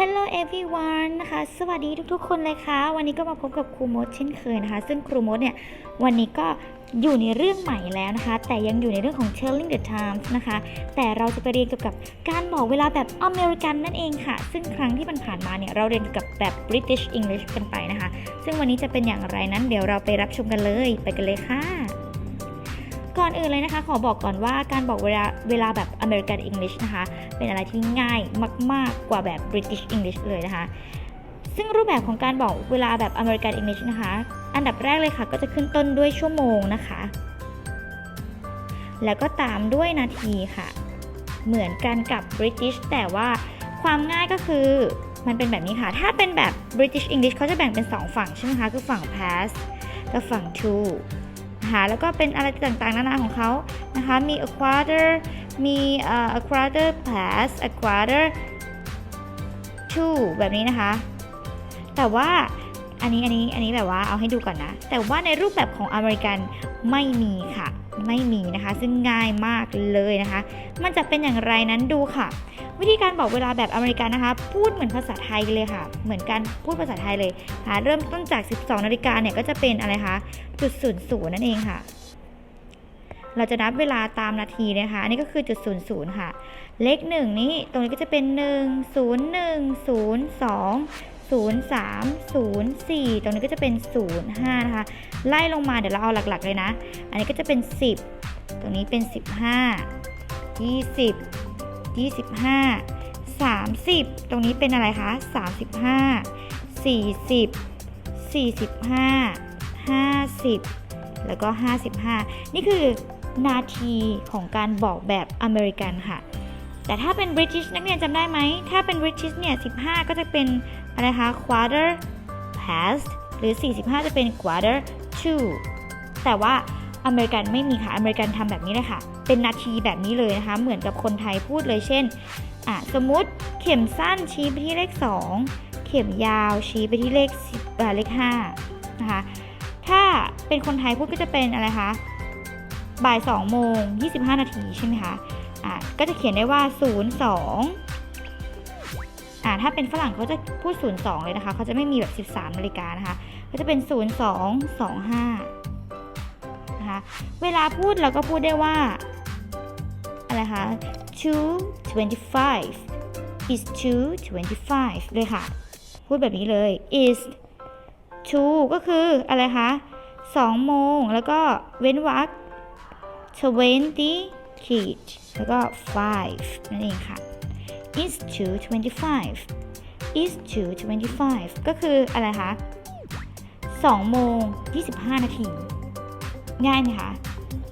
Hello everyone นะคะ สวัสดีทุกๆ คนเลยค่ะ วันนี้ก็มาพบกับครูมดเช่นเคยนะคะ ซึ่งครูมดเนี่ย วันนี้ก็อยู่ในเรื่องใหม่แล้วนะคะ แต่ยังอยู่ในเรื่องของ telling the times นะคะ แต่เราจะไปเรียนเกี่ยวกับการบอกเวลาแบบอเมริกันนั่นเองค่ะ ซึ่งครั้งที่ผ่านมาเนี่ย เราเรียนเกี่ยวกับแบบ British English กันไปนะคะ ซึ่งวันนี้จะเป็นอย่างไรนั้น เดี๋ยวเราไปรับชมกันเลย ไปกันเลยค่ะ ก่อนอื่นเลยนะคะ ขอบอกก่อนว่าการบอกเวลาเวลาแบบ American English นะคะ เป็นอะไรที่ง่ายมาก ๆ กว่าแบบ British English เลยนะคะ ซึ่งรูปแบบของการบอกเวลาแบบ American English นะคะ อันดับแรกเลยค่ะ ก็จะขึ้นต้นด้วยชั่วโมงนะคะ แล้วก็ตามด้วยนาทีค่ะ เหมือนกันกับ British แต่ว่าความง่ายก็คือมันเป็นแบบนี้ค่ะ ถ้าเป็นแบบ British English เขาจะแบ่งเป็น 2 ฝั่งใช่ไหมคะ คือฝั่ง past กับฝั่ง to นะคะแล้วก็เป็นอะไรต่างๆ นานาของเขานะคะ มี a quarter มีอ่อ a quarter past a quarter to แบบนี้นะคะ แต่ว่าอันนี้อันนี้อันนี้แบบว่าเอาให้ดูก่อนนะ แต่ว่าในรูปแบบของอเมริกันไม่มีค่ะ ไม่มีนะคะ ซึ่งง่ายมากเลยนะคะ มันจะเป็นอย่างไรนั้นดูค่ะ วิธีการบอกเวลาแบบอเมริกันนะคะ พูดเหมือนภาษาไทยเลยค่ะ เหมือนกันพูดภาษาไทยเลยค่ะเริ่มต้นจาก 12นาฬิกาเนี่ยก็จะเป็นอะไรคะจุดศูนย์ศูนย์นั่นเองค่ะ เราจะนับเวลาตามนาทีนะคะ อันนี้ก็คือจุดศูนย์ศูนย์ค่ะ เลขหนึ่งนี้ตรงนี้ก็จะเป็น1 0 1 0 2 0 3 0 4 ตรงนี้ก็จะเป็น 0 5 นะคะ ไล่ลงมาเดี๋ยวเราเอาหลักๆเลยนะ อันนี้ก็จะเป็น 10 ตรงนี้เป็น 15 20 25 30 ตรงนี้เป็นอะไรคะ 35 40 45 50 แล้วก็ 55 นี่คือนาทีของการบอกแบบอเมริกันค่ะ แต่ถ้าเป็น British นักเรียนจำได้ไหม ถ้าเป็น British เนี่ย 15 ก็จะเป็นอะไรคะ quarter past หรือ 45 จะเป็น quarter to แต่ว่าอเมริกันไม่มีค่ะ อเมริกันทำแบบนี้เลยค่ะ เป็นนาทีแบบนี้เลยนะคะ เหมือนกับคนไทยพูดเลยเช่นอะสมมติเข็มสั้นชี้ไปที่เลข 2 เข็มยาวชี้ไปที่เลข10เลข5นะคะถ้าเป็นคนไทยพูดก็จะเป็นอะไรคะบ่าย2โมง25 นาทีใช่ไหมคะอะก็จะเขียนได้ว่า 02อ่าถ้าเป็นฝรั่งเขาจะพูด 02 เลยนะคะ เขาจะไม่มีแบบ 13 นาฬิกานะคะ ก็จะเป็น 0225 เวลาพูดเราก็พูดได้ว่า อะไรคะ225 is 225เลยค่ะ พูดแบบนี้เลย is 2ก็คืออะไรคะ2โมง แล้วก็เว้นวรรค20ขีดแล้วก็5นั่นเองค่ะ is 225 is 225ก็คืออะไรคะ2โมง 25 นาที ง่ายไหมคะ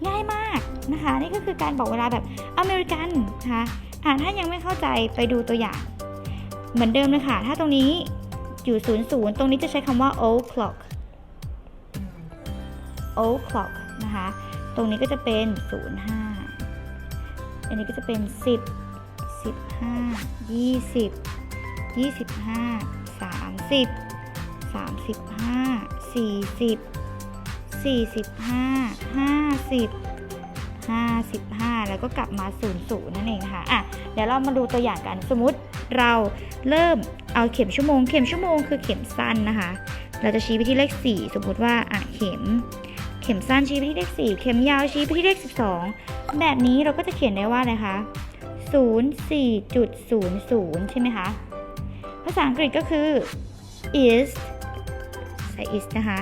ง่ายมากนะคะ นี่ก็คือการบอกเวลาแบบอเมริกันนะคะอ่าถ้ายังไม่เข้าใจไปดูตัวอย่าง เหมือนเดิมเลยค่ะ ถ้าตรงนี้อยู่00ตรงนี้จะใช้คำว่า o'clock o'clock นะคะ ตรงนี้ก็จะเป็น 05 อันนี้ก็จะเป็น 10 15 20 25 30 35 40 45 50 55 แล้วก็กลับมา 00 นั่นเองนะคะอะเดี๋ยวเรามาดูตัวอย่างกัน สมมุติเราเริ่มเอาเข็มชั่วโมง เข็มชั่วโมงคือเข็มสั้นนะคะ เราจะชี้ไปที่เลข 4 สมมุติว่าอะเข็ม เข็มสั้นชี้ไปที่เลข 4 เข็มยาวชี้ไปที่เลข 12 แบบนี้เราก็จะเขียนได้ว่าอะไรคะ 04.00 ใช่ไหมคะ ภาษาอังกฤษก็คือ is ใส่ is นะคะ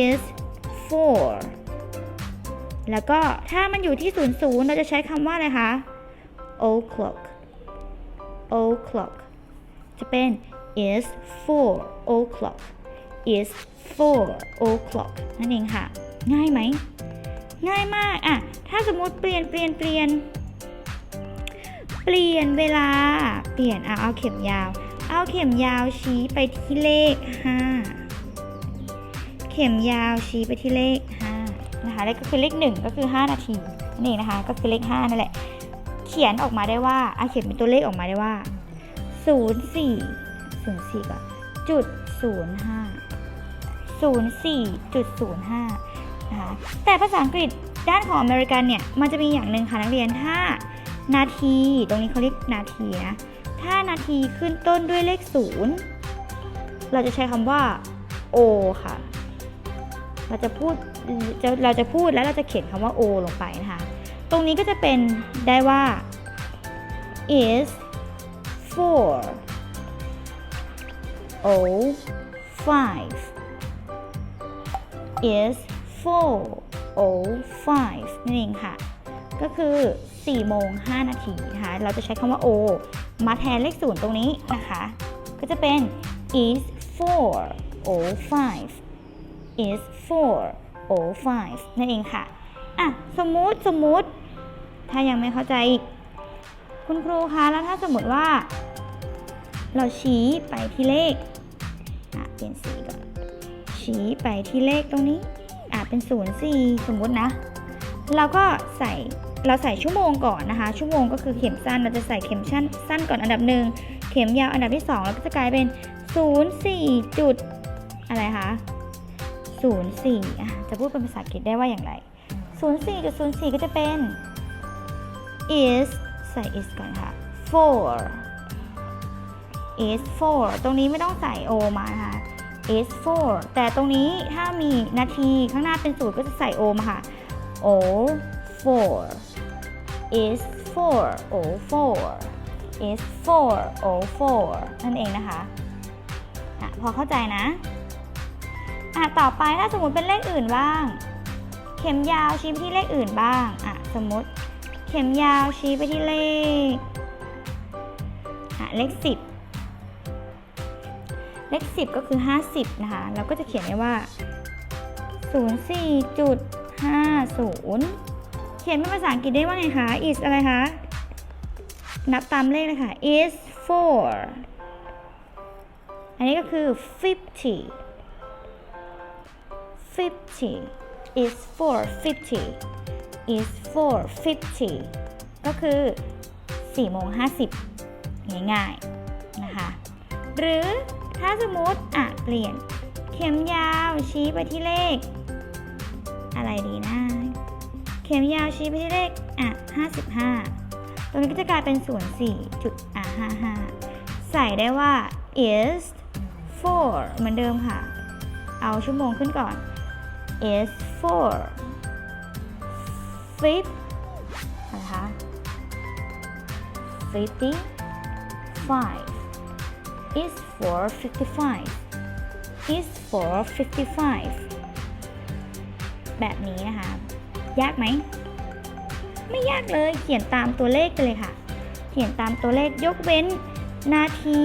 is for แล้วก็ถ้ามันอยู่ที่ 00 เราจะใช้คำว่าอะไรคะ o'clock o'clock จะเป็น is four o'clock is four o'clock นั่นเองค่ะ ง่ายไหม ง่ายมากอะถ้าสมมติเปลี่ยนเปลี่ยนเปลี่ยน เปลี่ยนเวลา เปลี่ยนอะเอาเข็มยาว เอาเข็มยาวชี้ไปที่เลข 5 ข็มยาวชี้ไปที่เลข5นะคะแล้วก็คือเลข 1 ก็คือ 5 นาทีนั่นเองนะคะ ก็คือเลข 5 นั่นแหละ เขียนออกมาได้ว่าอะเขียนเป็นตัวเลขออกมาได้ว่า 04 04ก่อนจุด05 04.05นะคะแต่ภาษาอังกฤษด้านของอเมริกันเนี่ย มันจะมีอย่างหนึ่งค่ะนักเรียนถ้านาที ตรงนี้เขาเรียกนาทีนะ ถ้านาทีขึ้นต้นด้วยเลขศูนย์เราจะใช้คำว่า o ค่ะ เราจะพูดเราจะพูดแล้วเราจะเขียนคำว่า o ลงไปนะคะ ตรงนี้ก็จะเป็นได้ว่า is four o five is four o five นั่นเองค่ะ ก็คือ4โมง5นาทีนะคะ เราจะใช้คำว่า o มาแทนเลขศูนย์ตรงนี้นะคะ ก็จะเป็น is four o five is four o five นั่นเองค่ะ อะ สมมุติ สมมุติ ถ้ายังไม่เข้าใจอีก คุณครูคะ แล้วถ้าสมมติว่า เราชี้ไปที่เลข อะ เปลี่ยนสีก่อน ชี้ไปที่เลขตรงนี้ อะ เป็น0 4สมมุตินะ เราก็ใส่เราใส่ชั่วโมงก่อนนะคะ ชั่วโมงก็คือเข็มสั้น เราจะใส่เข็มสั้นสั้นก่อนอันดับหนึ่ง เข็มยาวอันดับที่2แล้วก็จะกลายเป็น 0 4จุดอะไรคะ 0 4อะจะพูดเป็นภาษาอังกฤษได้ว่าอย่างไร 0.4.0.4 ก็จะเป็น is ใส่ is ก่อนค่ะ four is four ตรงนี้ไม่ต้องใส่ o มานะคะ is four แต่ตรงนี้ถ้ามีนาทีข้างหน้าเป็นศูนย์ก็จะใส่ o มาค่ะ o four is four o four is four o four นั่นเองนะคะอะพอเข้าใจนะ อะต่อไปถ้าสมมติเป็นเลขอื่นบ้าง เข็มยาวชี้ไปที่เลขอื่นบ้างอะสมมติ เข็มยาวชี้ไปที่เลขอะเลขสิบเลขสิบก็คือ50นะคะเราก็จะเขียนไว้ว่า04.50เขียนเป็นภาษาอังกฤษได้ว่าไงคะ is อะไรคะ นับตามเลขเลยค่ะ is 4อันนี้ก็คือ 50 50 is 450 is 450ก็คือ4โมง50 ง่ายๆ นะคะ หรือถ้าสมมติอะเปลี่ยนเข็มยาวชี้ไปที่เลข อะไรดีนะ เข็มยาวชี้ไปที่เลขอะ55 ตรงนี้ก็จะกลายเป็นส่วน4จุดอะ55 ใส่ได้ว่า is 4เหมือนเดิมค่ะ เอาชั่วโมงขึ้นก่อน is 4 fifth อะคะ fifty five is for fifty five is for fifty five แบบนี้นะคะ ยากไหม ไม่ยากเลย เขียนตามตัวเลขไปเลยค่ะ เขียนตามตัวเลขยกเว้นนาที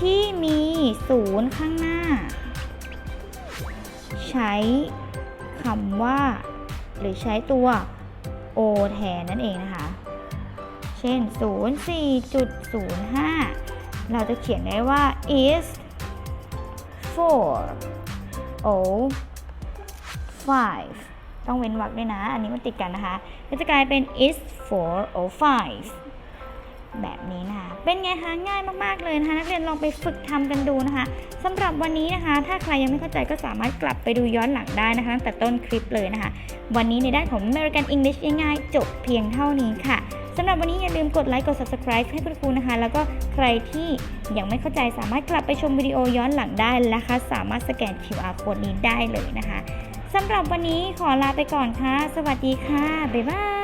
ที่มีศูนย์ข้างหน้า ใช้คำว่า หรือใช้ตัว o แทนนั่นเองนะคะ เช่น 04.05 เราจะเขียนได้ว่า is 4 o 5 ต้องเว้นวรรคด้วยนะ อันนี้มันติดกันนะคะ ก็จะกลายเป็น is 4 o 5 แบบนี้นะคะเป็นไงคะง่ายมากๆเลยนะคะนักเรียนลองไปฝึกทำกันดูนะคะสำหรับวันนี้นะคะ ถ้าใครยังไม่เข้าใจก็สามารถกลับไปดูย้อนหลังได้นะคะตั้งแต่ต้นคลิปเลยนะคะ วันนี้ในด้านของ American English ง่ายๆจบเพียงเท่านี้ค่ะสำหรับวันนี้อย่าลืมกดไลค์กด subscribe ให้คุณครูนะคะ แล้วก็ใครที่ยังไม่เข้าใจสามารถกลับไปชมวิดีโอย้อนหลังได้นะคะ สามารถสแกน QR code นี้ได้เลยนะคะสำหรับวันนี้ขอลาไปก่อนค่ะ สวัสดีค่ะ บ๊ายบาย